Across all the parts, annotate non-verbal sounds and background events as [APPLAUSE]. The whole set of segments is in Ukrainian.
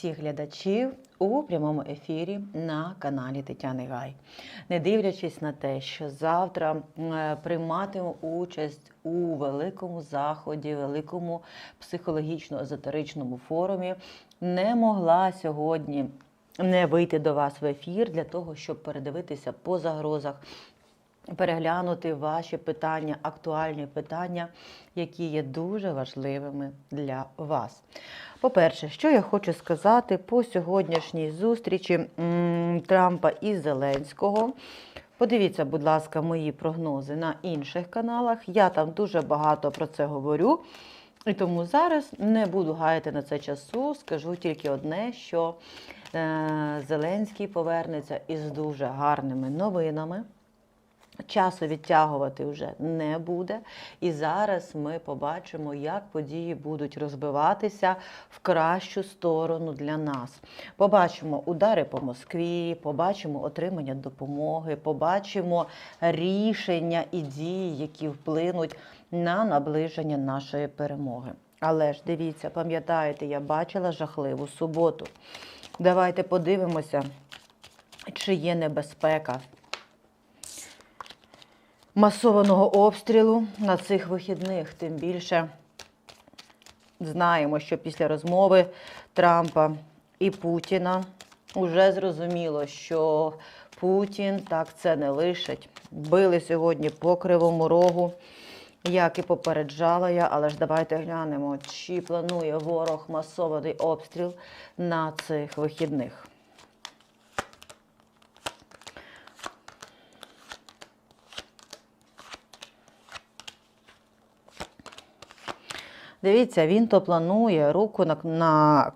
всіх глядачів у прямому ефірі на каналі Тетяни Гай. Не дивлячись на те, що завтра е, прийматиму участь у великому заході, великому психологічно-езотеричному форумі, не могла сьогодні не вийти до вас в ефір для того, щоб передивитися по загрозах, переглянути ваші питання, актуальні питання, які є дуже важливими для вас. По-перше, що я хочу сказати по сьогоднішній зустрічі Трампа і Зеленського. Подивіться, будь ласка, мої прогнози на інших каналах. Я там дуже багато про це говорю. І тому зараз не буду гаяти на це часу. Скажу тільки одне, що е, Зеленський повернеться із дуже гарними новинами. Часу відтягувати вже не буде. І зараз ми побачимо, як події будуть розбиватися в кращу сторону для нас. Побачимо удари по Москві, побачимо отримання допомоги, побачимо рішення і дії, які вплинуть на наближення нашої перемоги. Але ж дивіться, пам'ятаєте, я бачила жахливу суботу. Давайте подивимося, чи є небезпека масованого обстрілу на цих вихідних. Тим більше знаємо, що після розмови Трампа і Путіна вже зрозуміло, що Путін так це не лишить. Били сьогодні по кривому рогу. Як і попереджала я, але ж давайте глянемо, чи планує ворог масований обстріл на цих вихідних. Дивіться, він то планує, руку на, на,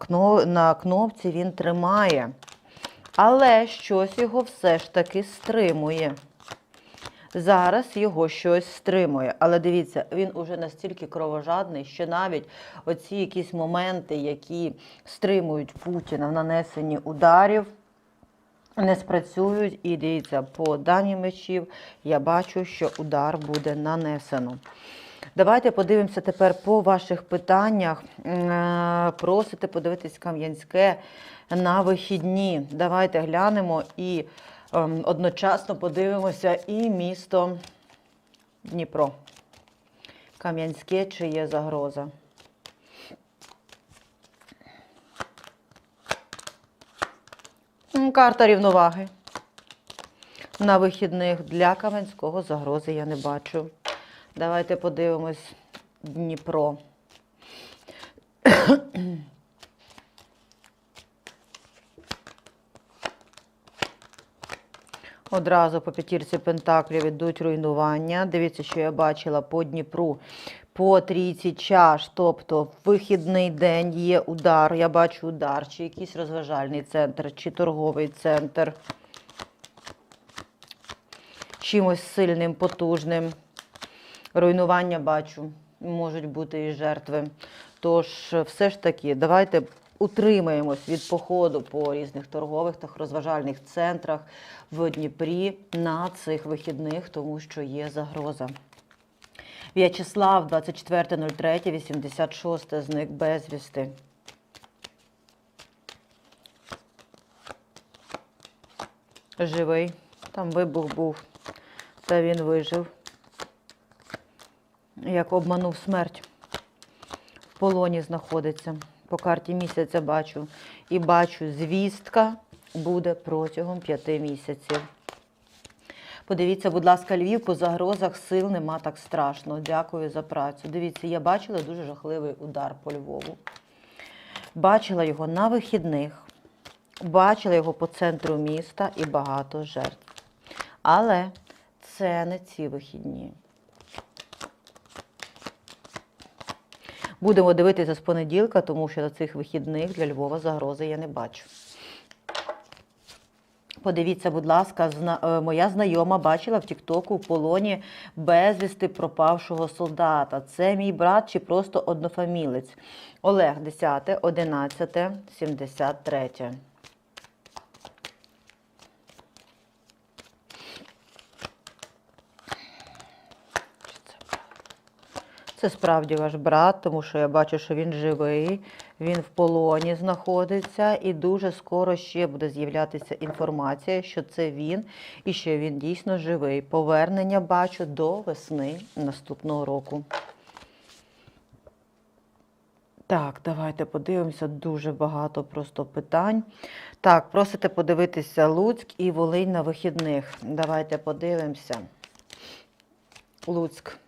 на кнопці він тримає. Але щось його все ж таки стримує. Зараз його щось стримує. Але дивіться, він уже настільки кровожадний, що навіть оці якісь моменти, які стримують Путіна в нанесенні ударів, не спрацюють. І дивіться, по дані мечів я бачу, що удар буде нанесено. Давайте подивимося тепер по ваших питаннях. Е, Просите подивитись Кам'янське на вихідні. Давайте глянемо і ем, одночасно подивимося і місто Дніпро. Кам'янське чи є загроза. Карта рівноваги. На вихідних для Кам'янського загрози я не бачу. Давайте подивимось Дніпро. Одразу по п'ятірці Пентаклів ідуть руйнування. Дивіться, що я бачила по Дніпру, по трійці чаш. Тобто в вихідний день є удар. Я бачу удар, чи якийсь розважальний центр, чи торговий центр. Чимось сильним, потужним. Руйнування бачу, можуть бути і жертви. Тож, все ж таки, давайте утримаємось від походу по різних торгових та розважальних центрах в Дніпрі на цих вихідних, тому що є загроза. В'ячеслав, 24.03.86, зник безвісти. Живий. Там вибух був, та він вижив як обманув смерть. В полоні знаходиться. По карті місяця бачу. І бачу, звістка буде протягом п'яти місяців. Подивіться, будь ласка, Львів, по загрозах сил нема так страшно. Дякую за працю. Дивіться, я бачила дуже жахливий удар по Львову. Бачила його на вихідних, бачила його по центру міста і багато жертв. Але це не ці вихідні. Будемо дивитися з понеділка, тому що на цих вихідних для Львова загрози я не бачу. Подивіться, будь ласка, зна- е, моя знайома бачила в Тіктоку в полоні безвісти пропавшого солдата. Це мій брат чи просто однофамілець. Олег, 10, 11, 73. Це справді ваш брат, тому що я бачу, що він живий, Він в полоні знаходиться, і дуже скоро ще буде з'являтися інформація, що це він і що він дійсно живий. Повернення бачу до весни наступного року. Так, давайте подивимося. Дуже багато просто питань. Так, просите подивитися Луцьк і Волинь на вихідних. Давайте подивимося. Луцьк.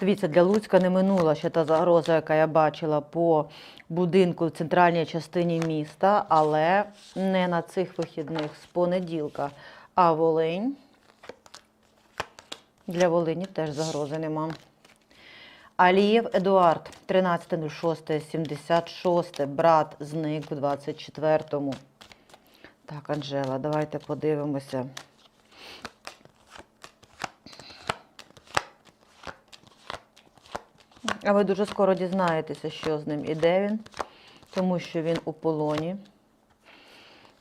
Дивіться, для Луцька не минула ще та загроза, яка я бачила по будинку в центральній частині міста, але не на цих вихідних з понеділка. А Волинь. Для Волині теж загрози нема. Алієв Едуард, 13.06.76, брат зник в 24-му. Так, Анжела, давайте подивимося. А ви дуже скоро дізнаєтеся, що з ним і де він, тому що він у полоні.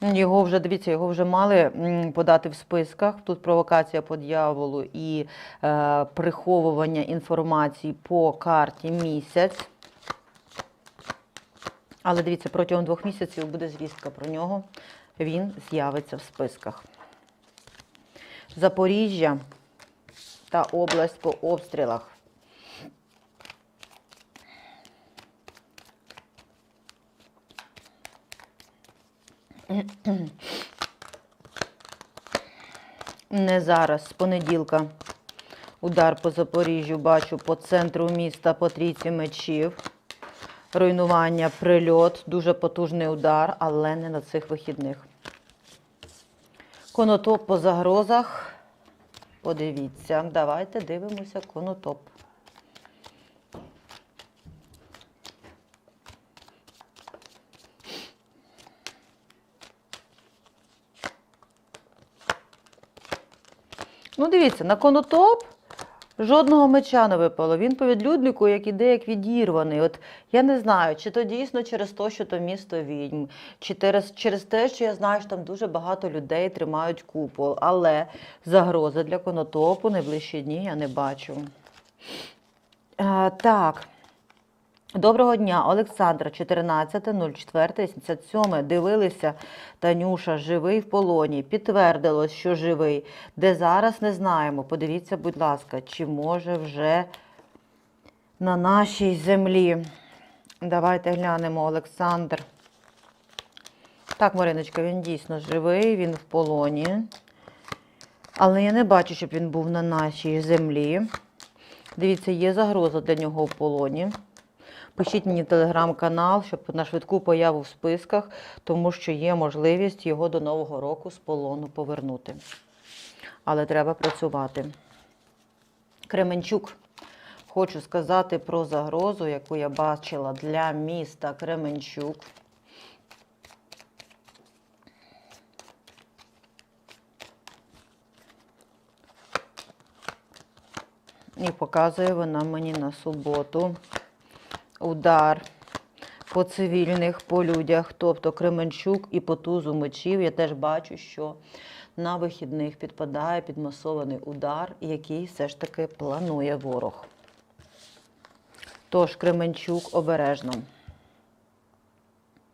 Його вже, дивіться, його вже мали подати в списках. Тут провокація по дьяволу і е, приховування інформації по карті місяць. Але дивіться, протягом двох місяців буде звістка про нього. Він з'явиться в списках. Запоріжжя та область по обстрілах. Не зараз, з понеділка. Удар по Запоріжжю бачу по центру міста по трійці мечів. Руйнування, прильот, дуже потужний удар, але не на цих вихідних. Конотоп по загрозах. Подивіться, давайте дивимося конотоп. Ну, дивіться, на конотоп жодного меча не випало. Він по відлюднику, як іде, як відірваний. От я не знаю, чи то дійсно через те, що то місто відьм, чи через, через те, що я знаю, що там дуже багато людей тримають купол. Але загрози для конотопу найближчі дні я не бачу. А, так. Доброго дня, Олександра, 14.04.77. Дивилися, Танюша, живий в полоні. Підтвердилось, що живий. Де зараз не знаємо. Подивіться, будь ласка, чи може вже на нашій землі. Давайте глянемо, Олександр. Так, Мариночка, він дійсно живий, він в полоні. Але я не бачу, щоб він був на нашій землі. Дивіться, є загроза для нього в полоні. Пишіть мені телеграм-канал, щоб на швидку появу в списках, тому що є можливість його до Нового року з полону повернути. Але треба працювати. Кременчук. Хочу сказати про загрозу, яку я бачила для міста Кременчук. І показує вона мені на суботу удар по цивільних, по людях, тобто Кременчук і по тузу мечів. Я теж бачу, що на вихідних підпадає під масований удар, який все ж таки планує ворог. Тож Кременчук обережно.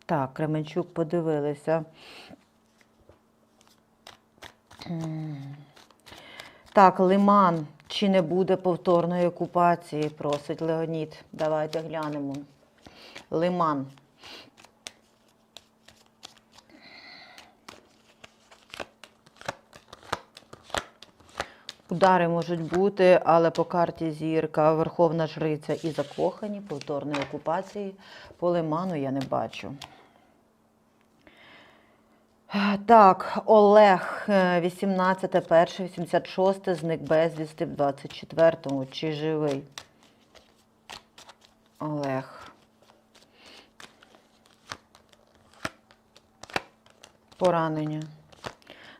Так, Кременчук подивилися. Так, Лиман. Чи не буде повторної окупації? Просить Леонід. Давайте глянемо. Лиман. Удари можуть бути, але по карті зірка, Верховна Жриця і закохані, повторної окупації по лиману я не бачу. Так, Олег, е, 18.01.86, зник безвісти в 24-му. Чи живий? Олег. Поранення.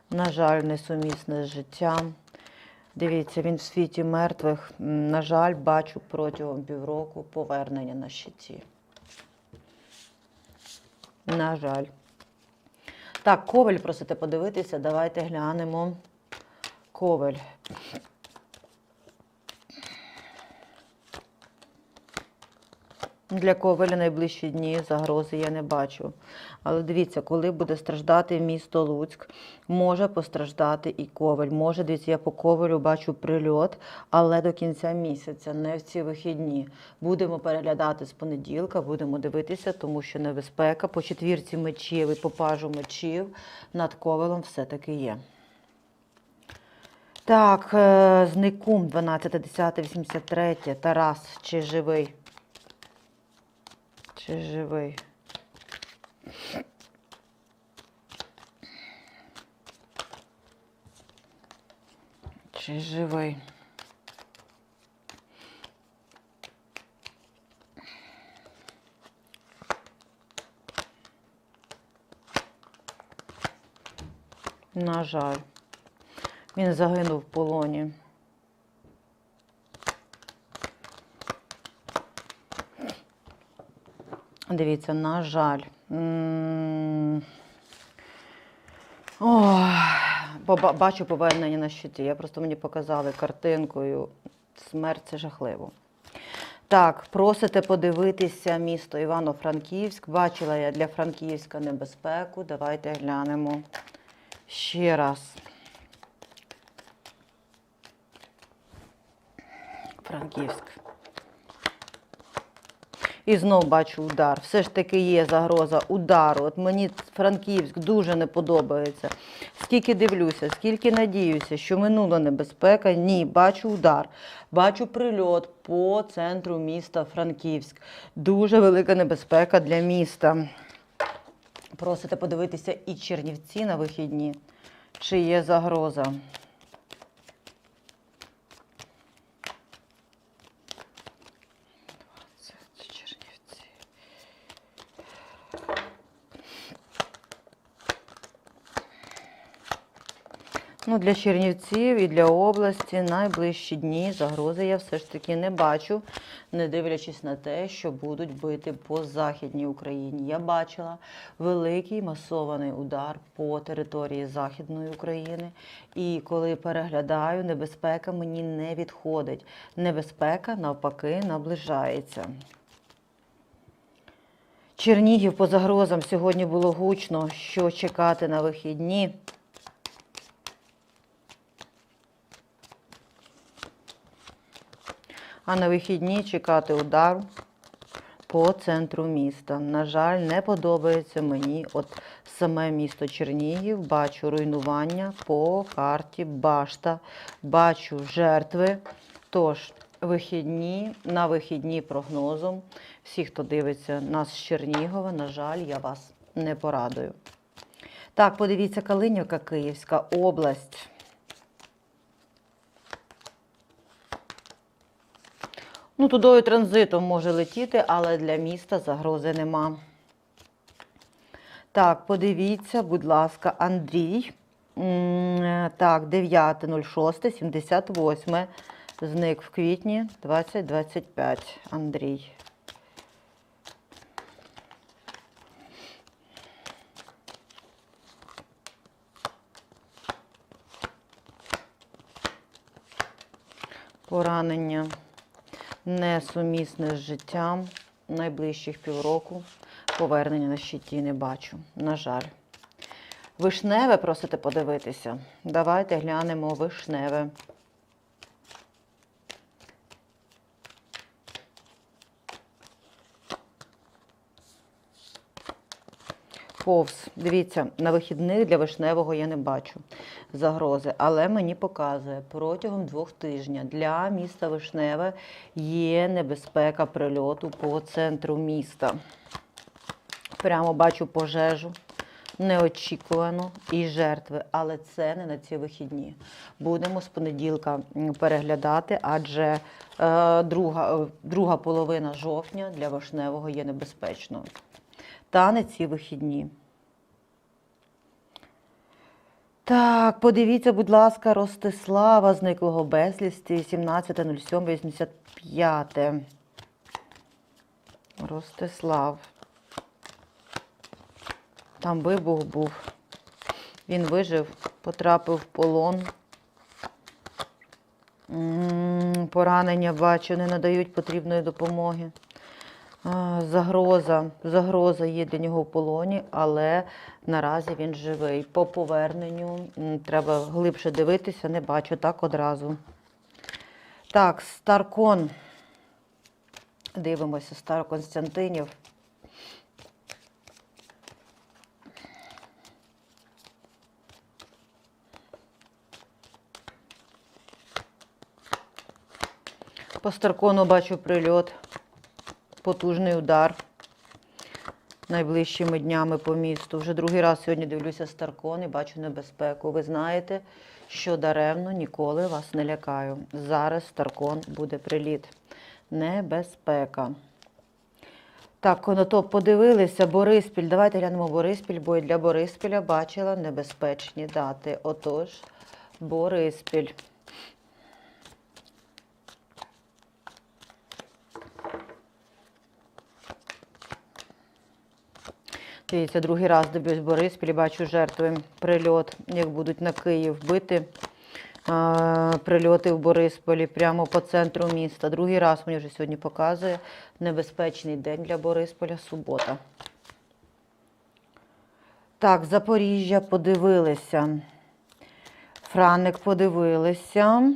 На жаль, несумісне з життям. Дивіться, він в світі мертвих. На жаль, бачу протягом півроку повернення на щиті. На жаль. Так, Коваль просите подивитися. Давайте глянемо. Ковель. Для Ковеля найближчі дні загрози я не бачу. Але дивіться, коли буде страждати місто Луцьк, може постраждати і Ковель. Може, дивіться, я по Ковелю бачу прильот, але до кінця місяця, не в ці вихідні. Будемо переглядати з понеділка, будемо дивитися, тому що небезпека по четвірці мечів і по пажу мечів над Ковелем все-таки є. Так, е, зникум 12, 10, 83, Тарас, чи живий? Чи живий? Чи живий? На жаль, він загинув в полоні. Дивіться, на жаль. Поба- бачу повернення на щиті. Я просто мені показали картинкою. Смерть це жахливо. Так, просите подивитися місто Івано-Франківськ. Бачила я для Франківська небезпеку. Давайте глянемо ще раз. Франківськ. І знов бачу удар. Все ж таки є загроза удару. От мені Франківськ дуже не подобається. Скільки дивлюся, скільки надіюся, що минула небезпека. Ні, бачу удар. Бачу прильот по центру міста Франківськ. Дуже велика небезпека для міста. Просите подивитися і Чернівці на вихідні. Чи є загроза? Ну, для Чернівців і для області найближчі дні загрози я все ж таки не бачу, не дивлячись на те, що будуть бити по Західній Україні. Я бачила великий масований удар по території Західної України. І коли переглядаю, небезпека мені не відходить. Небезпека, навпаки, наближається. Чернігів по загрозам сьогодні було гучно, що чекати на вихідні. А на вихідні чекати удару по центру міста. На жаль, не подобається мені от саме місто Чернігів. Бачу руйнування по карті Башта, бачу жертви. Тож, вихідні, на вихідні прогнозом. Всі, хто дивиться нас з Чернігова, на жаль, я вас не порадую. Так, подивіться, Калинівка, Київська область. Ну, тудою транзитом може летіти, але для міста загрози нема. Так, подивіться, будь ласка, Андрій. Так, 9.06.78. Зник в квітні 2025. Андрій. Поранення несумісне з життям. Найближчих півроку повернення на щиті не бачу. На жаль. Вишневе просите подивитися. Давайте глянемо вишневе. Повз. Дивіться, на вихідних для вишневого я не бачу загрози, але мені показує, протягом двох тижнів для міста Вишневе є небезпека прильоту по центру міста. Прямо бачу пожежу, неочікувано і жертви, але це не на ці вихідні. Будемо з понеділка переглядати, адже е, друга, е, друга половина жовтня для Вишневого є небезпечною. Та не ці вихідні. Так, подивіться, будь ласка, Ростислава зниклого безвісті 17.07.85. Ростислав. Там вибух був. Він вижив, потрапив в полон. Поранення бачу, не надають потрібної допомоги. Загроза, загроза є для нього в полоні, але наразі він живий. По поверненню треба глибше дивитися, не бачу так одразу. Так, Старкон. Дивимося, Стар Константинів. По Старкону бачу прильот, потужний удар найближчими днями по місту. Вже другий раз сьогодні дивлюся Старкон і бачу небезпеку. Ви знаєте, що даремно ніколи вас не лякаю. Зараз Старкон буде приліт. Небезпека. Так, конотоп подивилися. Бориспіль. Давайте глянемо Бориспіль, бо і для Бориспіля бачила небезпечні дати. Отож, Бориспіль. Дивіться, другий раз дивлюсь Бориспіль, бачу жертви. Прильот, як будуть на Київ бити. Прильоти в Борисполі прямо по центру міста. Другий раз мені вже сьогодні показує небезпечний день для Борисполя, субота. Так, Запоріжжя подивилися. Франик подивилися.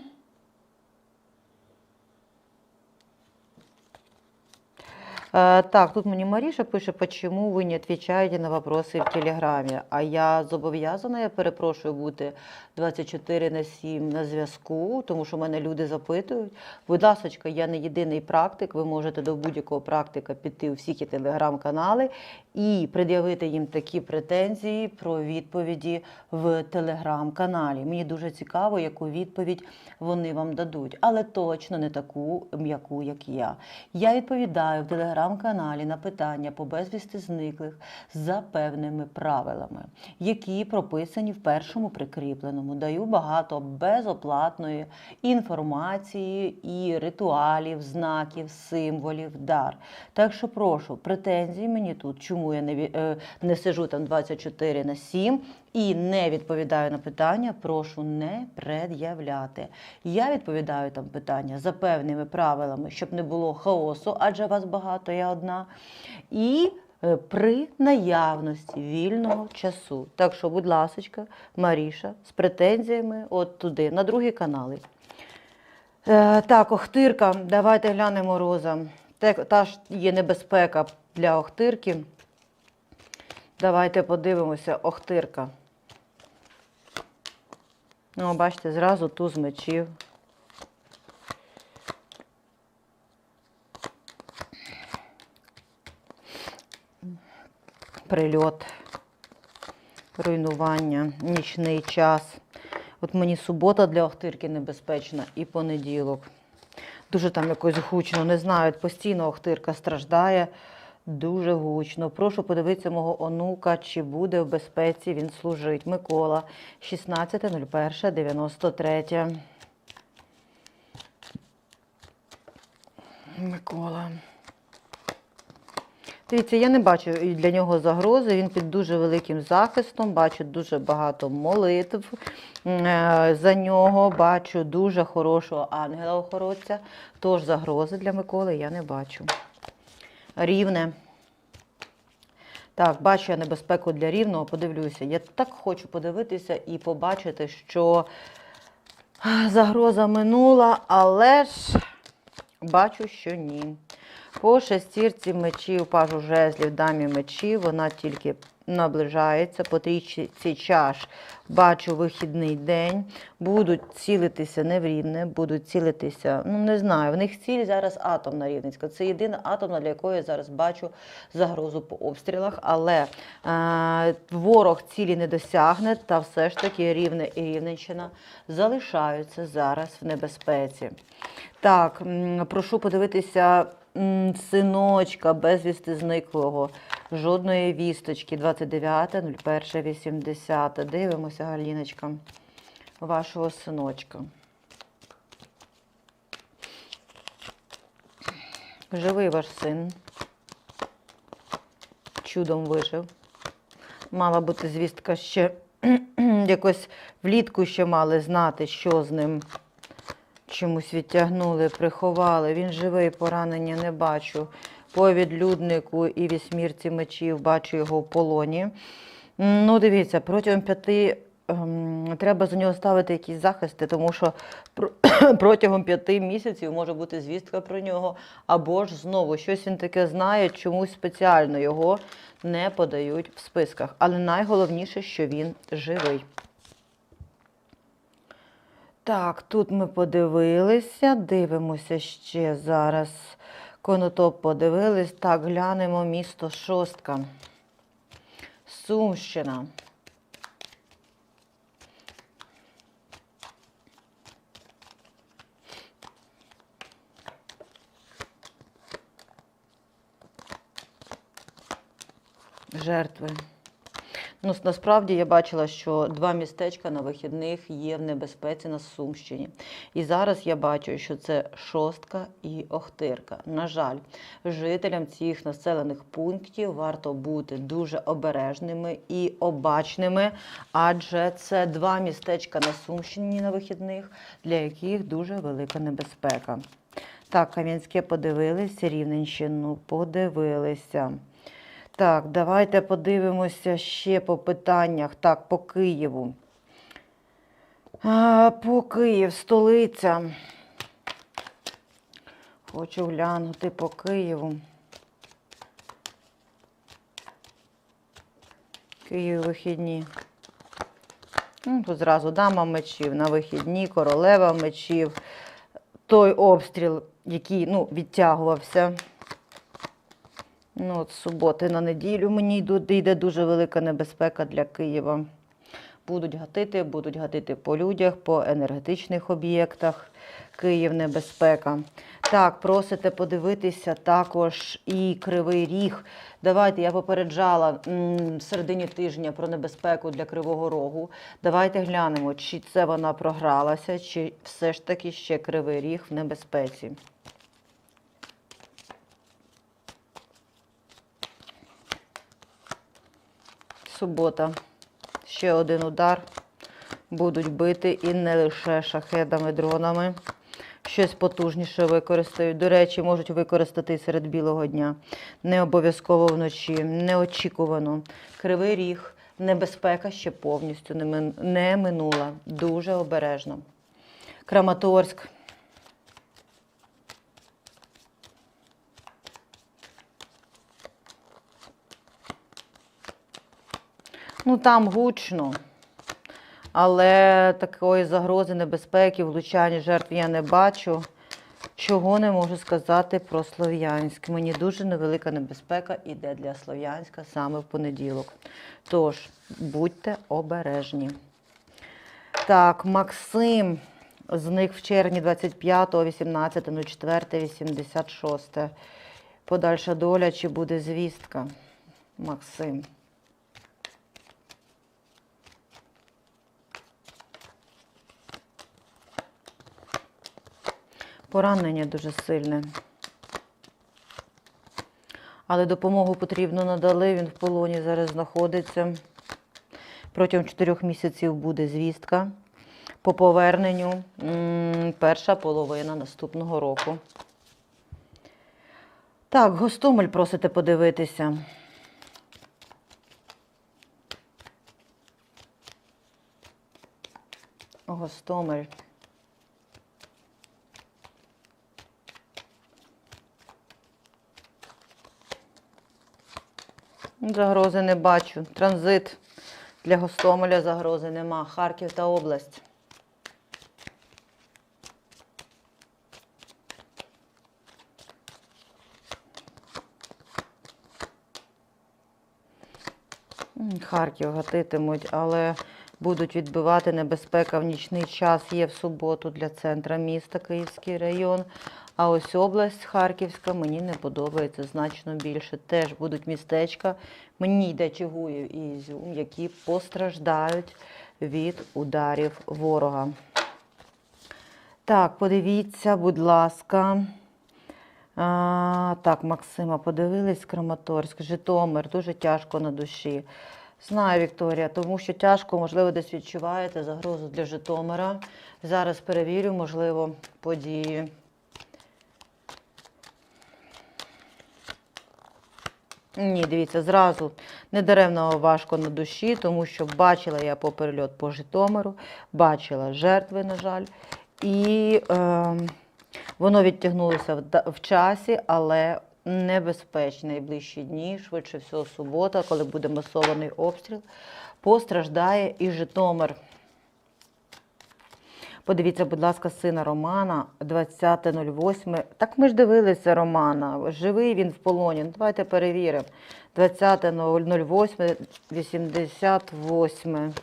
Так, тут мені Маріша пише, почему ви не відповідаєте на вопроси в Телеграмі. А я зобов'язана, я перепрошую, бути 24 на 7 на зв'язку, тому що мене люди запитують. Будь ласка, я не єдиний практик. Ви можете до будь-якого практика піти у всі ті телеграм-канали і пред'явити їм такі претензії про відповіді в телеграм-каналі. Мені дуже цікаво, яку відповідь вони вам дадуть, але точно не таку м'яку, як я. Я відповідаю в телеграм-каналі на питання по безвісти зниклих за певними правилами, які прописані в першому прикріпленому. Даю багато безоплатної інформації і ритуалів, знаків, символів, дар. Так що прошу, претензій мені тут, чому я не, е, не сижу там 24 на 7 і не відповідаю на питання, прошу не пред'являти. Я відповідаю там питання за певними правилами, щоб не було хаосу, адже вас багато, я одна. І е, при наявності вільного часу. Так що, будь ласочка, Маріша, з претензіями от туди, на другі канали. Е, так, Охтирка, давайте глянемо роза. Та ж є небезпека для Охтирки. Давайте подивимося, Охтирка. Ну, бачите, зразу туз мечів. Прильот, руйнування, нічний час. От мені субота для Охтирки небезпечна і понеділок. Дуже там якось гучно, не знаю, постійно Охтирка страждає. Дуже гучно. Прошу подивитися мого онука, чи буде в безпеці він служить. Микола, 16.01.93. Микола. Дивіться, я не бачу для нього загрози. Він під дуже великим захистом. Бачу дуже багато молитв е, за нього. Бачу дуже хорошого ангела-охоронця. Тож загрози для Миколи я не бачу. Рівне. Так, бачу я небезпеку для рівного, подивлюся. Я так хочу подивитися і побачити, що загроза минула, але ж бачу, що ні. По шестірці мечів, пажу жезлів, дамі мечів, вона тільки наближається. По трійці чаш бачу вихідний день. Будуть цілитися не в рівне, будуть цілитися, ну не знаю, в них ціль зараз атомна рівненська. Це єдина атомна, для якої я зараз бачу загрозу по обстрілах. Але е, ворог цілі не досягне, та все ж таки рівне і рівненщина залишаються зараз в небезпеці. Так, прошу подивитися синочка безвісти зниклого. Жодної вісточки. 29.01.80. Дивимося, Галіночка, вашого синочка. Живий ваш син. Чудом вижив. Мала бути звістка ще [CLEARS THROAT] якось влітку ще мали знати, що з ним чомусь відтягнули, приховали. Він живий, поранення не бачу. По відлюднику і вісьмірці мечів бачу його в полоні. Ну, дивіться, протягом п'яти ем, треба за нього ставити якісь захисти, тому що [CLEARS THROAT] протягом п'яти місяців може бути звістка про нього, або ж знову щось він таке знає, чомусь спеціально його не подають в списках. Але найголовніше, що він живий. Так, тут ми подивилися, дивимося ще зараз. Конотоп подивились. Так, глянемо місто Шостка. Сумщина. Жертви. Ну, насправді я бачила, що два містечка на вихідних є в небезпеці на Сумщині. І зараз я бачу, що це Шостка і Охтирка. На жаль, жителям цих населених пунктів варто бути дуже обережними і обачними, адже це два містечка на Сумщині на вихідних, для яких дуже велика небезпека. Так, Кам'янське подивилися, Рівненщину подивилися. Так, давайте подивимося ще по питаннях. Так, по Києву. А, по Київ, столиця. Хочу глянути по Києву. Київ вихідні. Ну, тут зразу дама мечів на вихідні, королева мечів. Той обстріл, який ну, відтягувався. Ну, от суботи на неділю мені йде дуже велика небезпека для Києва. Будуть гатити, будуть гатити по людях, по енергетичних об'єктах. Київ небезпека. Так, просите подивитися також і Кривий Ріг. Давайте я попереджала в середині тижня про небезпеку для Кривого Рогу. Давайте глянемо, чи це вона програлася, чи все ж таки ще Кривий Ріг в небезпеці. Субота. Ще один удар. Будуть бити і не лише шахедами, дронами. Щось потужніше використають. До речі, можуть використати і серед білого дня. Не обов'язково вночі, неочікувано. Кривий ріг, небезпека ще повністю не минула. Дуже обережно. Краматорськ. Ну там гучно. Але такої загрози небезпеки, влучання жертв я не бачу. Чого не можу сказати про Слов'янськ. Мені дуже невелика небезпека іде для Слов'янська саме в понеділок. Тож, будьте обережні. Так, Максим зник в червні 25, 18, 04, 86. Подальша доля, чи буде звістка? Максим. Поранення дуже сильне. Але допомогу потрібно надали. Він в полоні зараз знаходиться. Протягом 4 місяців буде звістка. По поверненню перша половина наступного року. Так, Гостомель просите подивитися. Гостомель. Загрози не бачу. Транзит для Гостомеля загрози нема. Харків та область. Харків гатитимуть, але будуть відбивати небезпека в нічний час. Є в суботу для центра міста Київський район. А ось область Харківська мені не подобається значно більше. Теж будуть містечка. Мені йде Чигуїв і Ізюм, які постраждають від ударів ворога. Так, подивіться, будь ласка. А, так, Максима, подивились Краматорськ, Житомир, дуже тяжко на душі. Знаю, Вікторія, тому що тяжко, можливо, десь відчуваєте загрозу для Житомира. Зараз перевірю, можливо, події. Ні, дивіться, зразу недаремно важко на душі, тому що бачила я по по Житомиру, бачила жертви, на жаль, і е, воно відтягнулося в, в часі, але небезпечні найближчі дні, швидше всього субота, коли буде масований обстріл, постраждає і Житомир. Подивіться, будь ласка, сина Романа, 20.08. Так ми ж дивилися Романа. Живий він в полоні. Ну, давайте перевіримо. 20.08, 88.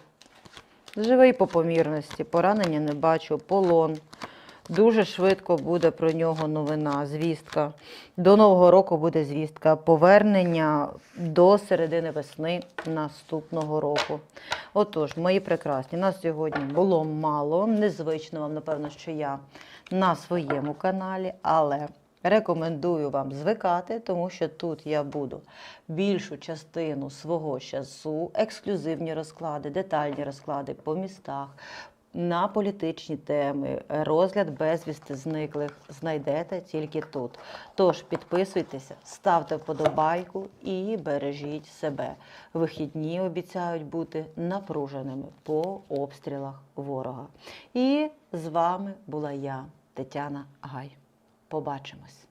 Живий по помірності. Поранення не бачу. Полон. Дуже швидко буде про нього новина, звістка. До Нового року буде звістка. Повернення до середини весни наступного року. Отож, мої прекрасні, нас сьогодні було мало. Незвично вам, напевно, що я на своєму каналі, але рекомендую вам звикати, тому що тут я буду більшу частину свого часу, ексклюзивні розклади, детальні розклади по містах. На політичні теми, розгляд безвісти зниклих знайдете тільки тут. Тож підписуйтеся, ставте вподобайку і бережіть себе. Вихідні обіцяють бути напруженими по обстрілах ворога. І з вами була я, Тетяна Гай. Побачимось!